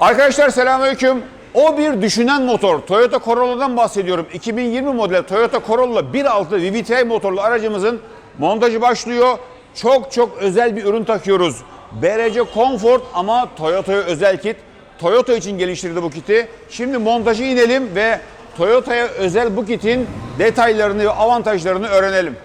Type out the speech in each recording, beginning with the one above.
Arkadaşlar selamünaleyküm. O bir düşünen motor. Toyota Corolla'dan bahsediyorum. 2020 model Toyota Corolla 1.6 VVTi motorlu aracımızın montajı başlıyor. Çok çok özel bir ürün takıyoruz. BRC Comfort ama Toyota'ya özel kit. Toyota için geliştirdi bu kiti. Şimdi montajı inelim ve Toyota'ya özel bu kitin detaylarını ve avantajlarını öğrenelim.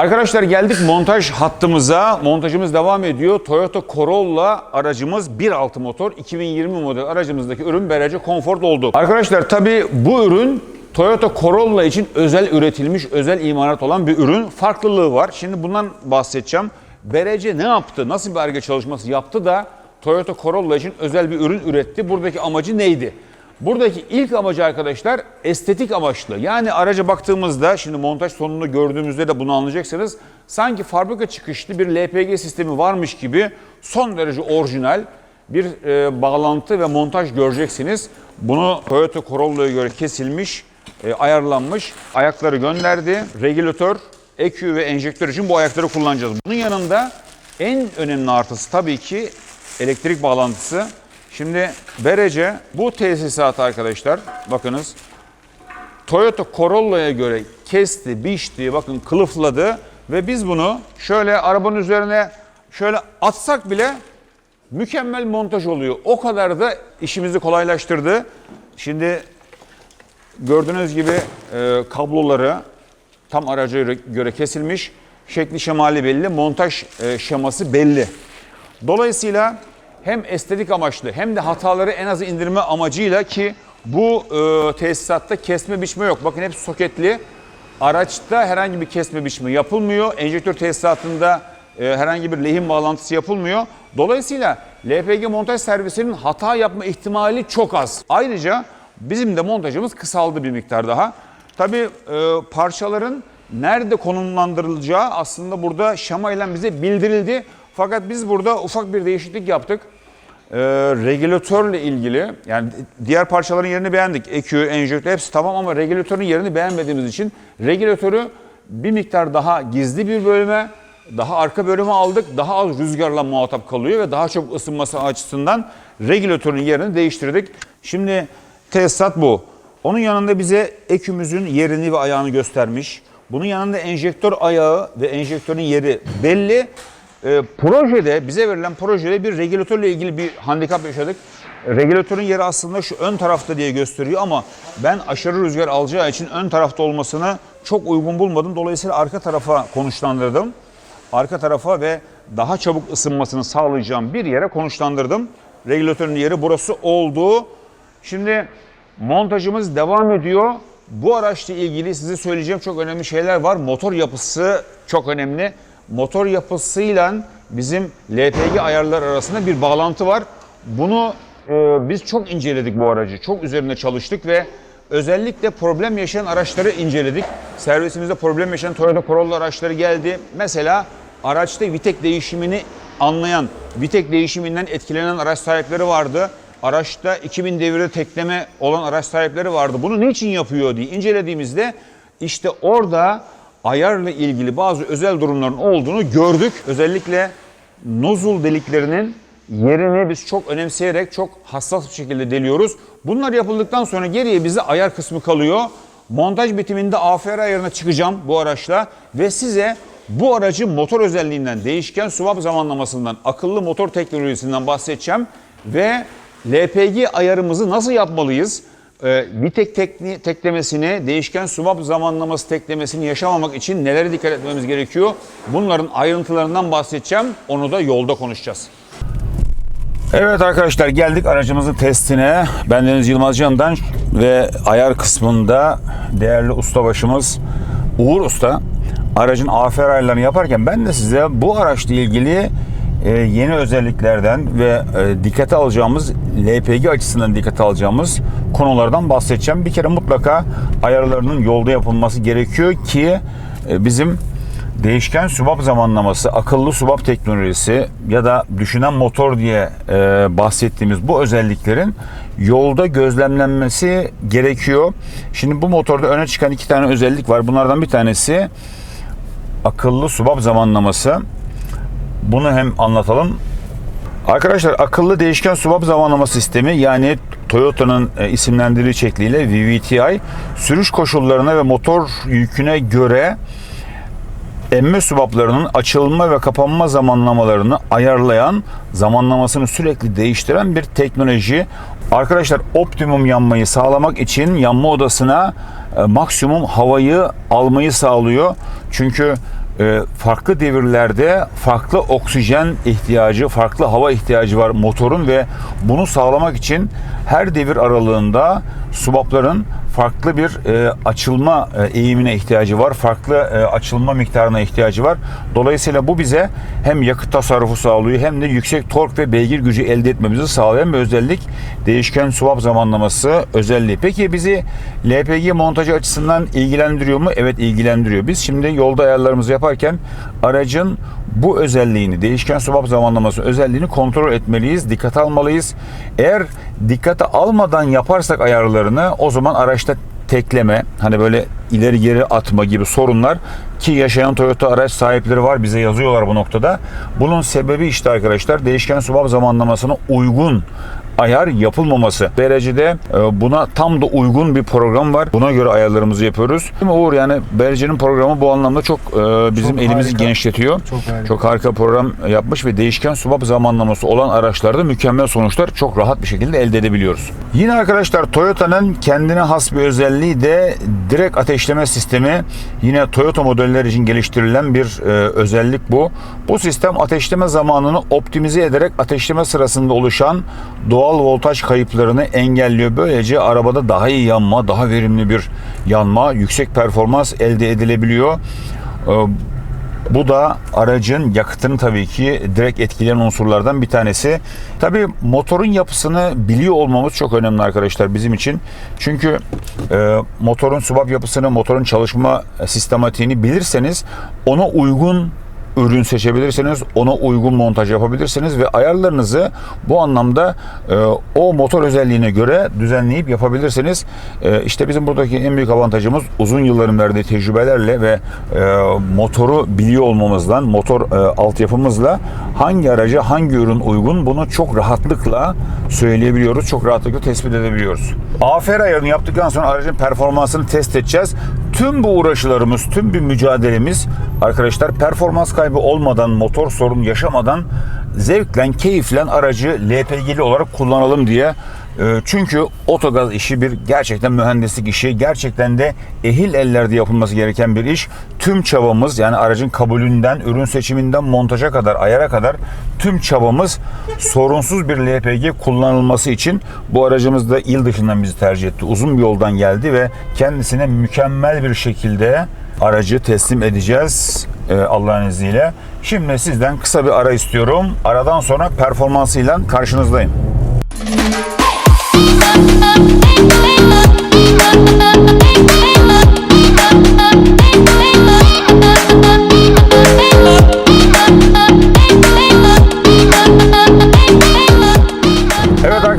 Arkadaşlar geldik montaj hattımıza. Montajımız devam ediyor. Toyota Corolla aracımız 1.6 motor 2020 model aracımızdaki ürün BRC Comfort oldu. Arkadaşlar tabi bu ürün Toyota Corolla için özel üretilmiş, özel imalat olan bir ürün. Farklılığı var. Şimdi bundan bahsedeceğim. BRC ne yaptı? Nasıl bir arge çalışması yaptı da Toyota Corolla için özel bir ürün üretti? Buradaki amacı neydi? Buradaki ilk amacı arkadaşlar estetik amaçlı. Yani araca baktığımızda şimdi montaj sonunu gördüğümüzde de bunu anlayacaksınız. Sanki fabrika çıkışlı bir LPG sistemi varmış gibi son derece orijinal bir e, bağlantı ve montaj göreceksiniz. Bunu Toyota Corolla'ya göre kesilmiş, e, ayarlanmış. Ayakları gönderdi. Regülatör, EQ ve enjektör için bu ayakları kullanacağız. Bunun yanında en önemli artısı tabii ki elektrik bağlantısı. Şimdi BRC bu tesisat arkadaşlar bakınız Toyota Corolla'ya göre kesti, biçti, bakın kılıfladı ve biz bunu şöyle arabanın üzerine şöyle atsak bile mükemmel montaj oluyor. O kadar da işimizi kolaylaştırdı. Şimdi gördüğünüz gibi e, kabloları tam araca göre kesilmiş. Şekli şemali belli, montaj e, şeması belli. Dolayısıyla hem estetik amaçlı hem de hataları en az indirme amacıyla ki bu e, tesisatta kesme biçme yok. Bakın hep soketli. Araçta herhangi bir kesme biçme yapılmıyor. Enjektör tesisatında e, herhangi bir lehim bağlantısı yapılmıyor. Dolayısıyla LPG montaj servisinin hata yapma ihtimali çok az. Ayrıca bizim de montajımız kısaldı bir miktar daha. Tabii e, parçaların nerede konumlandırılacağı aslında burada şemayla bize bildirildi. Fakat biz burada ufak bir değişiklik yaptık. Ee, regülatörle ilgili yani diğer parçaların yerini beğendik. EQ, enjektör hepsi tamam ama regülatörün yerini beğenmediğimiz için regülatörü bir miktar daha gizli bir bölüme, daha arka bölüme aldık. Daha az rüzgarla muhatap kalıyor ve daha çok ısınması açısından regülatörün yerini değiştirdik. Şimdi tesisat bu. Onun yanında bize EQ'müzün yerini ve ayağını göstermiş. Bunun yanında enjektör ayağı ve enjektörün yeri belli. E, projede, bize verilen projede bir regülatörle ilgili bir handikap yaşadık. Regülatörün yeri aslında şu ön tarafta diye gösteriyor ama ben aşırı rüzgar alacağı için ön tarafta olmasını çok uygun bulmadım. Dolayısıyla arka tarafa konuşlandırdım. Arka tarafa ve daha çabuk ısınmasını sağlayacağım bir yere konuşlandırdım. Regülatörün yeri burası oldu. Şimdi montajımız devam ediyor. Bu araçla ilgili size söyleyeceğim çok önemli şeyler var. Motor yapısı çok önemli motor yapısıyla bizim LPG ayarlar arasında bir bağlantı var. Bunu e, biz çok inceledik bu aracı. Çok üzerinde çalıştık ve özellikle problem yaşayan araçları inceledik. Servisimizde problem yaşayan Toyota Corolla araçları geldi. Mesela araçta vitek değişimini anlayan, vitek değişiminden etkilenen araç sahipleri vardı. Araçta 2000 devirde tekleme olan araç sahipleri vardı. Bunu niçin yapıyor diye incelediğimizde işte orada ayarla ilgili bazı özel durumların olduğunu gördük. Özellikle nozul deliklerinin yerini biz çok önemseyerek çok hassas bir şekilde deliyoruz. Bunlar yapıldıktan sonra geriye bize ayar kısmı kalıyor. Montaj bitiminde AFR ayarına çıkacağım bu araçla ve size bu aracı motor özelliğinden, değişken swap zamanlamasından, akıllı motor teknolojisinden bahsedeceğim ve LPG ayarımızı nasıl yapmalıyız? E, Vitek tekni, teklemesini, değişken swap zamanlaması teklemesini yaşamamak için nelere dikkat etmemiz gerekiyor? Bunların ayrıntılarından bahsedeceğim. Onu da yolda konuşacağız. Evet arkadaşlar geldik aracımızın testine. Ben Deniz Yılmaz Can'dan ve ayar kısmında değerli ustabaşımız Uğur Usta aracın AFR ayarlarını yaparken ben de size bu araçla ilgili e, yeni özelliklerden ve e, dikkate alacağımız LPG açısından dikkate alacağımız konulardan bahsedeceğim. Bir kere mutlaka ayarlarının yolda yapılması gerekiyor ki e, bizim değişken subap zamanlaması, akıllı subap teknolojisi ya da düşünen motor diye e, bahsettiğimiz bu özelliklerin yolda gözlemlenmesi gerekiyor. Şimdi bu motorda öne çıkan iki tane özellik var. Bunlardan bir tanesi akıllı subap zamanlaması. Bunu hem anlatalım. Arkadaşlar akıllı değişken subap zamanlama sistemi yani Toyota'nın e, isimlendirdiği şekliyle VVTi sürüş koşullarına ve motor yüküne göre emme subaplarının açılma ve kapanma zamanlamalarını ayarlayan, zamanlamasını sürekli değiştiren bir teknoloji. Arkadaşlar optimum yanmayı sağlamak için yanma odasına e, maksimum havayı almayı sağlıyor. Çünkü farklı devirlerde farklı oksijen ihtiyacı, farklı hava ihtiyacı var motorun ve bunu sağlamak için her devir aralığında subapların farklı bir e, açılma e, eğimine ihtiyacı var. Farklı e, açılma miktarına ihtiyacı var. Dolayısıyla bu bize hem yakıt tasarrufu sağlıyor hem de yüksek tork ve beygir gücü elde etmemizi sağlayan bir özellik. Değişken swap zamanlaması özelliği. Peki bizi LPG montajı açısından ilgilendiriyor mu? Evet ilgilendiriyor. Biz şimdi yolda ayarlarımızı yaparken aracın bu özelliğini, değişken swap zamanlaması özelliğini kontrol etmeliyiz, dikkate almalıyız. Eğer dikkate almadan yaparsak ayarlarını o zaman araçta tekleme, hani böyle ileri geri atma gibi sorunlar ki yaşayan Toyota araç sahipleri var bize yazıyorlar bu noktada. Bunun sebebi işte arkadaşlar değişken subap zamanlamasına uygun ayar yapılmaması. Derecede e, buna tam da uygun bir program var. Buna göre ayarlarımızı yapıyoruz. Değil mi Uğur yani Berce'nin programı bu anlamda çok e, bizim Çok elimizi harika. genişletiyor. Çok harika. Çok harika program yapmış ve değişken subap zamanlaması olan araçlarda mükemmel sonuçlar çok rahat bir şekilde elde edebiliyoruz. Yine arkadaşlar Toyota'nın kendine has bir özelliği de direkt ateşleme sistemi. Yine Toyota modeller için geliştirilen bir e, özellik bu. Bu sistem ateşleme zamanını optimize ederek ateşleme sırasında oluşan doğal voltaj kayıplarını engelliyor. Böylece arabada daha iyi yanma, daha verimli bir yanma, yüksek performans elde edilebiliyor. E, bu da aracın yakıtını tabii ki direkt etkileyen unsurlardan bir tanesi. Tabii motorun yapısını biliyor olmamız çok önemli arkadaşlar bizim için. Çünkü e, motorun subap yapısını, motorun çalışma sistematiğini bilirseniz ona uygun ürün seçebilirsiniz, ona uygun montaj yapabilirsiniz ve ayarlarınızı bu anlamda e, o motor özelliğine göre düzenleyip yapabilirsiniz. E, işte bizim buradaki en büyük avantajımız uzun yılların verdiği tecrübelerle ve e, motoru biliyor olmamızdan, motor e, altyapımızla hangi araca hangi ürün uygun bunu çok rahatlıkla söyleyebiliyoruz, çok rahatlıkla tespit edebiliyoruz. AFR ayarını yaptıktan sonra aracın performansını test edeceğiz. Tüm bu uğraşılarımız, tüm bir mücadelemiz arkadaşlar performans kaybı olmadan, motor sorunu yaşamadan zevklen, keyiflen aracı LPG'li olarak kullanalım diye. Ee, Çünkü otogaz işi bir gerçekten mühendislik işi. Gerçekten de ehil ellerde yapılması gereken bir iş. Tüm çabamız yani aracın kabulünden, ürün seçiminden montaja kadar, ayara kadar tüm çabamız sorunsuz bir LPG kullanılması için bu aracımız da il dışından bizi tercih etti. Uzun bir yoldan geldi ve kendisine mükemmel bir şekilde aracı teslim edeceğiz e, Allah'ın izniyle. Şimdi sizden kısa bir ara istiyorum. Aradan sonra performansıyla karşınızdayım. Evet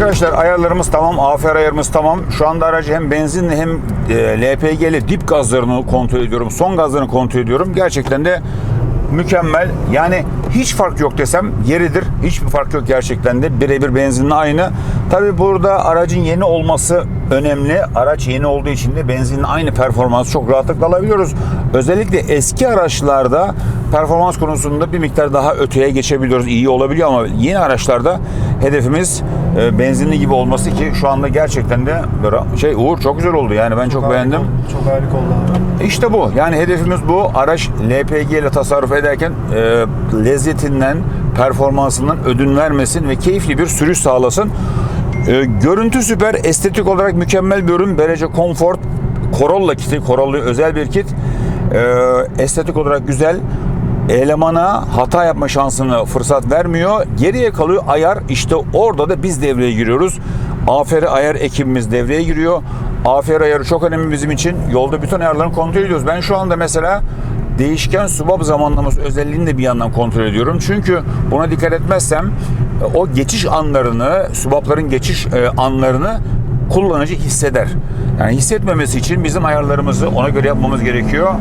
arkadaşlar ayarlarımız tamam, AFR ayarımız tamam. Şu anda aracı hem benzinli hem e, LPG'li dip gazlarını kontrol ediyorum. Son gazlarını kontrol ediyorum. Gerçekten de mükemmel. Yani hiç fark yok desem yeridir. Hiçbir fark yok gerçekten de. Birebir benzinli aynı. Tabi burada aracın yeni olması önemli. Araç yeni olduğu için de benzinli aynı performans çok rahatlıkla alabiliyoruz. Özellikle eski araçlarda performans konusunda bir miktar daha öteye geçebiliyoruz. İyi olabiliyor ama yeni araçlarda hedefimiz e, benzinli gibi olması ki şu anda gerçekten de böyle şey Uğur çok güzel oldu yani ben çok, harika beğendim. oldu. Çok harika oldu abi. İşte bu. Yani hedefimiz bu. Araç LPG ile tasarruf ederken e, lezzetinden, performansından ödün vermesin ve keyifli bir sürüş sağlasın. E, görüntü süper, estetik olarak mükemmel bir ürün. Böylece Comfort Corolla kiti, Corolla özel bir kit. E, estetik olarak güzel. Elemana hata yapma şansını fırsat vermiyor. Geriye kalıyor ayar. İşte orada da biz devreye giriyoruz. AFR ayar ekibimiz devreye giriyor. AFR ayarı çok önemli bizim için. Yolda bütün ayarlarını kontrol ediyoruz. Ben şu anda mesela değişken subap zamanlaması özelliğini de bir yandan kontrol ediyorum. Çünkü buna dikkat etmezsem e, o geçiş anlarını, subapların geçiş e, anlarını kullanıcı hisseder. Yani hissetmemesi için bizim ayarlarımızı ona göre yapmamız gerekiyor.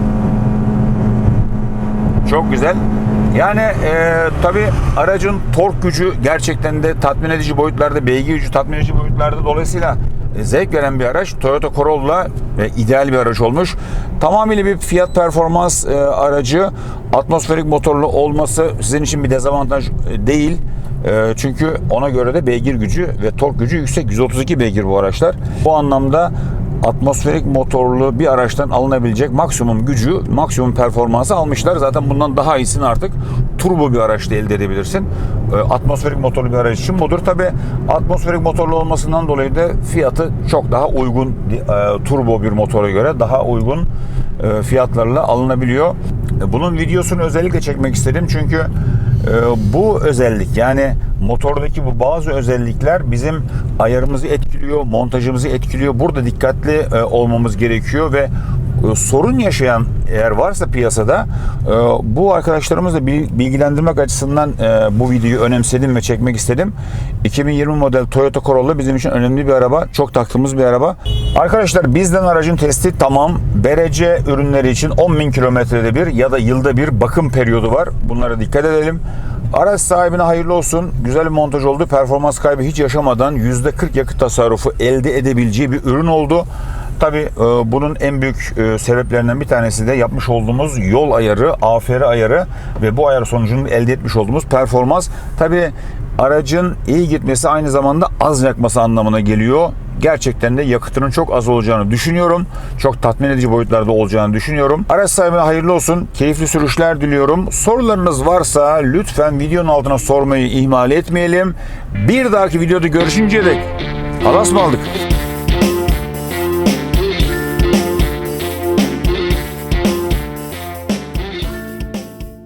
Çok güzel. Yani e, tabi aracın tork gücü gerçekten de tatmin edici boyutlarda, beygir gücü tatmin edici boyutlarda dolayısıyla e, zevk veren bir araç. Toyota Corolla e, ideal bir araç olmuş. Tamamıyla bir fiyat performans e, aracı. Atmosferik motorlu olması sizin için bir dezavantaj e, değil. E, çünkü ona göre de beygir gücü ve tork gücü yüksek. 132 beygir bu araçlar. Bu anlamda atmosferik motorlu bir araçtan alınabilecek maksimum gücü, maksimum performansı almışlar. Zaten bundan daha iyisini artık turbo bir araçta elde edebilirsin. Ee, Atmosferik motorlu bir araç için budur. Tabi atmosferik motorlu olmasından dolayı da fiyatı çok daha uygun e, turbo bir motora göre daha uygun fiyatlarla alınabiliyor. E, Bunun videosunu özellikle çekmek istedim çünkü e, bu özellik yani motordaki bu bazı özellikler bizim ayarımızı etkiliyor, montajımızı etkiliyor. Burada dikkatli e, olmamız gerekiyor ve e, sorun yaşayan eğer varsa piyasada e, bu arkadaşlarımızla bil- bilgilendirmek açısından e, bu videoyu önemsedim ve çekmek istedim. 2020 model Toyota Corolla bizim için önemli bir araba. Çok taktığımız bir araba. Arkadaşlar bizden aracın testi tamam. BRC ürünleri için 10.000 kilometrede bir ya da yılda bir bakım periyodu var. Bunlara dikkat edelim. Araç sahibine hayırlı olsun. Güzel bir montaj oldu. Performans kaybı hiç yaşamadan %40 yakıt tasarrufu elde edebileceği bir ürün oldu. Tabii e, bunun en büyük e, sebeplerinden bir tanesi de yapmış olduğumuz yol ayarı, AFR ayarı ve bu ayar sonucunda elde etmiş olduğumuz performans. Tabii aracın iyi gitmesi aynı zamanda az yakması anlamına geliyor. Gerçekten de yakıtının çok az olacağını düşünüyorum. Çok tatmin edici boyutlarda olacağını düşünüyorum. Araç sahibine hayırlı olsun. Keyifli sürüşler diliyorum. Sorularınız varsa lütfen videonun altına sormayı ihmal etmeyelim. Bir dahaki videoda görüşünceye dek Alas mı aldık?